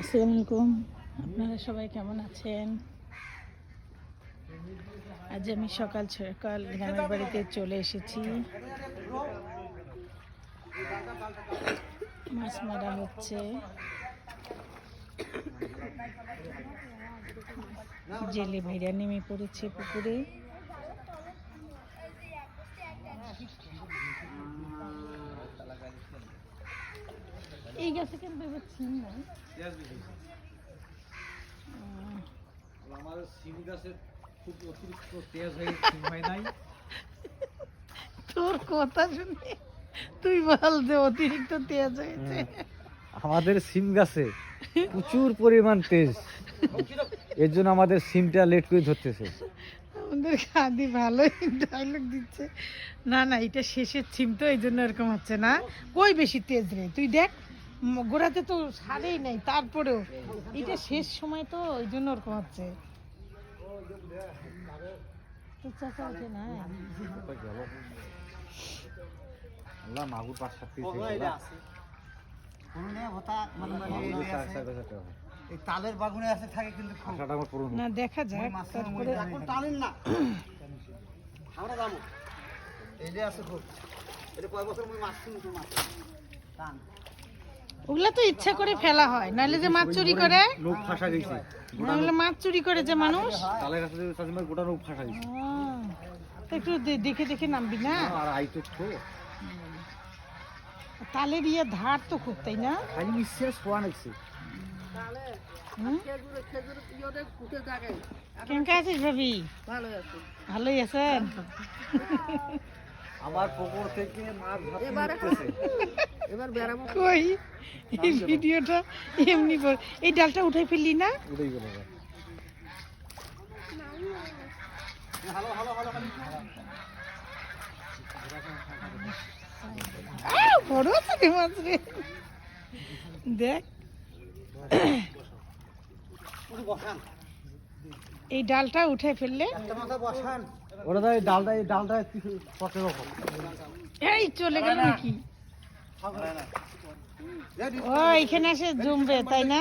আসসালামু আপনারা সবাই কেমন আছেন? আজ আমি সকাল সকাল গ্রামের বাড়িতে চলে এসেছি। মাছ মারা হচ্ছে। জেলে ভাইরা নেমে পড়েছে পুকুরে এই গাছে ছিন নাই আহ, আমাদের সিম গাছের খুব অতিরিক্ত তেজ হয়ে সিম হয় নাই। তোর কথা শুনে তুই বল যে অতিরিক্ত তেজ হয়েছে। আমাদের সিম গাছে প্রচুর পরিমাণ তেজ। এর জন্য আমাদের সিমটা লেট করে ধরতেছে। আমাদের খাদি ভালোই ডায়লগ দিচ্ছে। না না এটা শেষের সিম তো এই জন্য এরকম হচ্ছে না। কই বেশি তেজ রে? তুই দেখ। গোড়াতে তো সারেই নাই তারপরেও। এটা শেষ সময় তো ওই জন্য ওরকম হচ্ছে। তোর চাচা ওঠে মাগুর পাঁচ সাত পিস এই তালের বাগুনে আছে থাকে কিন্তু খুব। আশাটা না দেখা যাক তারপরে এখন না। আমরা যাব। এই যে আছে খুব। এটা কয় বছর মুই মাছ কিনছি মাছ? টান ওগুলা তো ইচ্ছা করে ফেলা হয়। নাহলে যে মাছ চুরি করে। লোক ফাঁসা গেছে। নাহলে মাছ চুরি করে যে মানুষ। তালের কাছে চাষিমার গোটা লোক ফাঁসা গেছে। তো একটু দেখে দেখে নামবি না? আর আইতো তো তালের ইয়ে ধার তো খুব তাই না? খালি খোয়া নাকছে হুম? কেমন আছিস ভাবি? ভালোই আছেন? আমার পুকুর থেকে মাছ ধরতেছে কই? এই ভিডিওটা এমনি কর এই ডালটা উঠাই ফেললি না? এবার। আহ, বড় আছে মাছ রে দেখ এই ডালটা উঠে ফেললে একটা মাথা বসান। ওরা এই ডালটা এই ডালটা কিছু পথে রকম এই চলে গেল নাকি? ও এখানে এসে জমবে তাই না?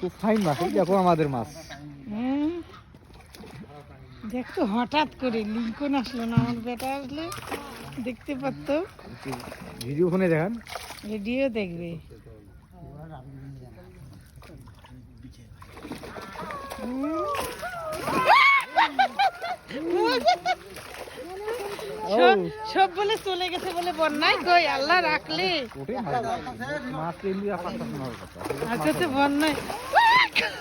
খুব ফাইন মাছ দেখো আমাদের মাছ। হুম। দেখ হঠাৎ করে লিঙ্কন আসলো না আমার বেটা আসলে। দেখতে পারতো। ভিডিও ফোনে দেখান। ভিডিও দেখবে। সব- সব বলে চলে গেছে বলে বন্যায় কই? আল্লাহ রাখলে। আজকে তো বন্যায়।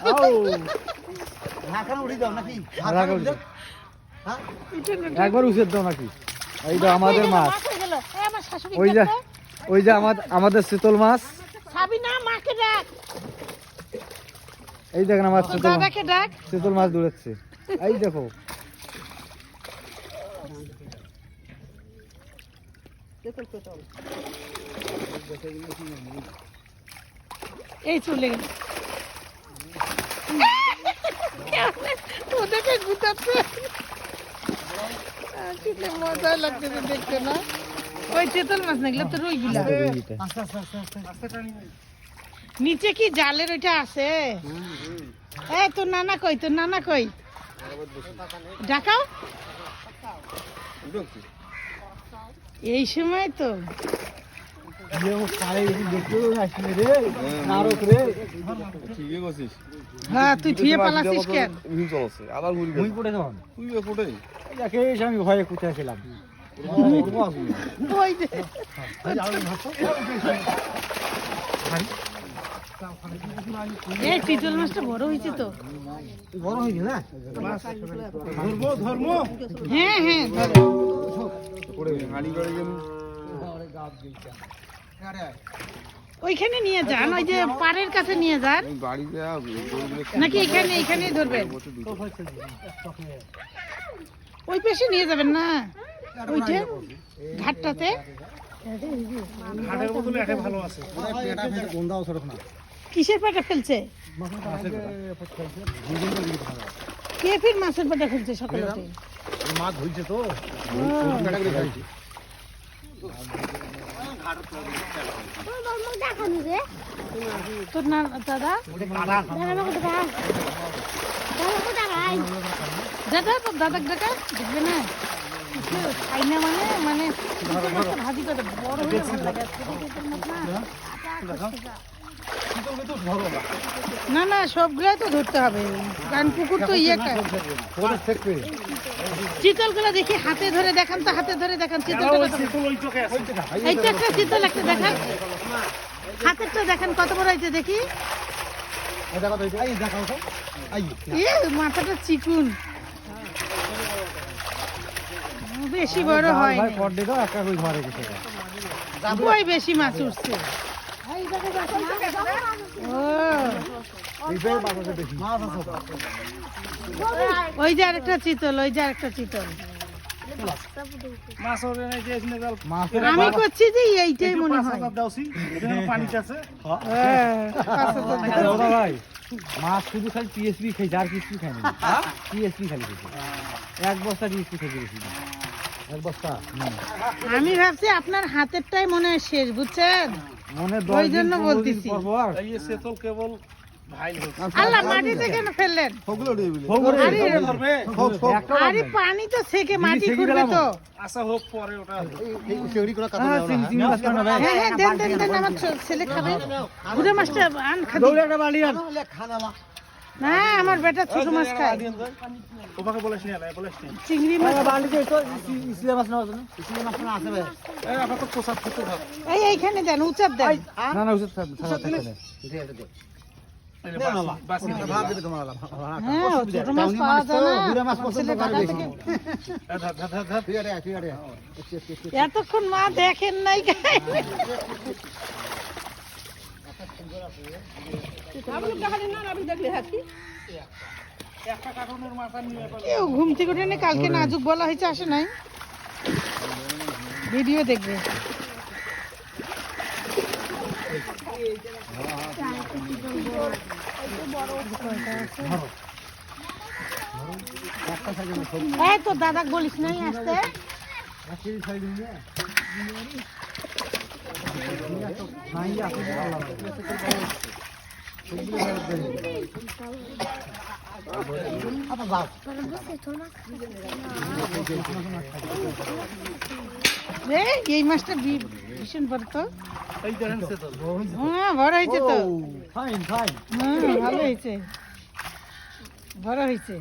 যাও। হ্যাঁ? একবার উচের দাও নাকি? এইটা আমাদের মাছ। হয়ে গেল। এই আমার শাশুড়ি ওই যে ওই যে আমাদের আমাদের শীতল মাছ। সাবিনা মাকে ডাক। এই দেখেন আমার শীতল মাছ। দাদাকে এই শীতল এই চলে গেল। ওদেরকে মজা লাগতেছে দেখতে না। ওই মাছ তো নিচে কি জালের ওইটা আছে? এ তোর নানা কই? তোর নানা কই? ডাকাও। এই সময় তো। হ্যাঁ তুই ধুয়ে পালাছিস কেন? মুই পড়ে যখন এই দেখে এসে আমি ভয়ে কুচাইছিলাম ওই এই চিতল মাছটা বড় হয়েছে তো। বড় হয়ে না? হ্যাঁ হ্যাঁ ধরো। ওইখানে নিয়ে যান, ওই যে পাড়ের কাছে নিয়ে যান। নাকি এখানে এখানে ধরবেন। ওই পাশে নিয়ে যাবেন না? ঘাটটাতে গন্ধাও সড়ক না কিসের পাটা ফেলছে? কে ফির মাছের পাটা ফেলছে সকালে? মাছ ধরছে তো ও, কাটো তো দেখানো রে তোর না দাদা দাদা আমাকে দেখা দাদা আমাকে দেখাই দাদা তোর দাদা দেখা দেখবে না কিছু খাই না মানে মানে ভাজি করে বড় হলে ভালো লাগে ছোট ছোট মাছ না। না। না সবগুলাই তো ধরতে হবে। কারণ পুকুর তো ইয়ে থাকবে চিতলগুলো দেখি হাতে ধরে দেখান তো হাতে ধরে দেখান চিতল এইটা একটা চিতল একটা দেখান। হাতেরটা দেখান কত বড় হয়েছে দেখি। মাথাটা চিকুন। বেশি বড় হয় ভাই দিয়ে দাও একটা করে ঘরে গেছে। ওই বেশি মাছ উঠছে। ওই যে আরেকটা চিতল ওই যে আরেকটা চিতল। আমি করছি যে এইটাই মনে হয়। হ্যাঁ, ভাই মাছ শুধু খালি টিএসপি খাইছে আর কিছু খাইনি। টিএসপি খালি খাইছে। এক বস্তা টিএসপি না। এক হুম। আমি ভাবছি আপনার হাতেরটাই মনে হয় শেষ বুঝছেন? মনে ওই জন্য বলতেছি। পর আল্লাহ মাটিতে কেন ফেললেন? আরে। পানি তো দিদি মাটি খুঁড়বে তো। হ্যাঁ। হ্যাঁ হ্যাঁ দেন দেন দেন আমার ছেলে খাবে। মাছটা আন খাবি না আমার বেটা ছোট মাছ খায়। চিংড়ি মাছ। বাড়িতে তো ইসি- ইসলে মাছ না? ইসলে মাছ না আছে ভাই। এই এইখানে দেন উচাপ দেন। না না ওষুধ থাক- থাক- থাক- থাক। দে দে। দে না না হ্যাঁ ছোট না। এতক্ষণ মা দেখেন নাই। খায়। কেউ ঘুম থেকে উঠে কালকে নাজুক বলা হয়েছে আসে নাই। ভিডিও দেখবে। এই তো দাদা বলিস নাই আসতে নাই, আছে তো আল্লাহ। রে এই মাছটা ভীষণ বড় তো হ্যাঁ বড় হয়েছে তো ফাইন ভালো হয়েছে বড় হয়েছে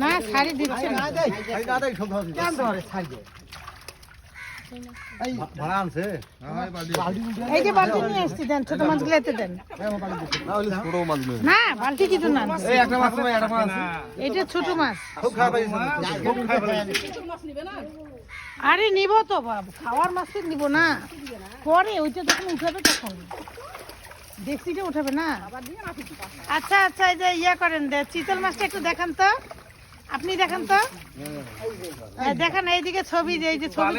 না শাড়ি দিচ্ছে না এই যে বালতি নিয়ে এসছি দেন ছোট দেন। মাছ না বালতি কিছু না। মাছ মাছ। এটা ছোট মাছ। খারাপ হয়েছে। আরে নিব তো বাবু খাওয়ার মাছই নিব না। পরে ওইটা যখন উঠাবে তখন। দেখছিটা উঠাবে না। আচ্ছা আচ্ছা এই যে ইয়া করেন দে চিতল মাছটা একটু দেখান তো। আপনি দেখেন তো? দেখেন দেখান এইদিকে ছবি যে এই যে ছবি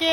কে?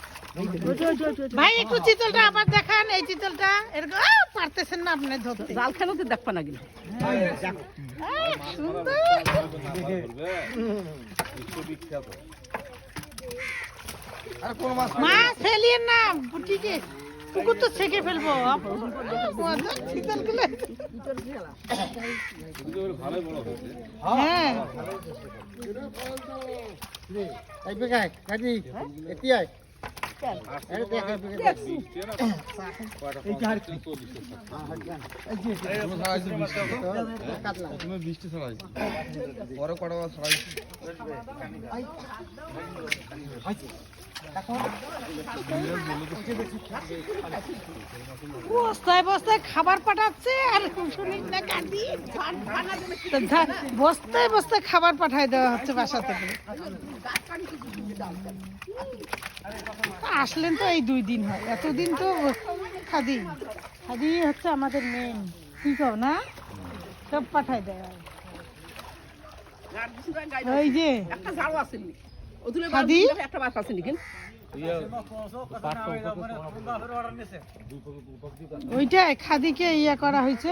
ভাই একটু চিতলটা আবার দেখান এই চিতলটা এরকম পারতেছেন না আপনি ধরতে জাল খেলোতে দেখবা না কিন্তু সুন্দর মাছ মাছ ফেলিয়ে না বুটিকে পুকুর তো ছেঁকে ফেলব হ্যাঁ এই বৃষ্টি ছড়াই পরে কটা ছড়াই বস্তায় বস্তায় খাবার পাঠাচ্ছে আর বস্তায় বস্তায় খাবার পাঠায় দেওয়া হচ্ছে বাসা থেকে। আসলেন তো এই দুই দিন হয়। এতদিন তো খাদি খাদি হচ্ছে আমাদের মেন কি কও না? সব পাঠায় দেয়। ওই যে একটা ঝাড়ু আসেনি খাদি? একটা বাস আছে ওইটাই খাদিকে ইয়া করা হয়েছে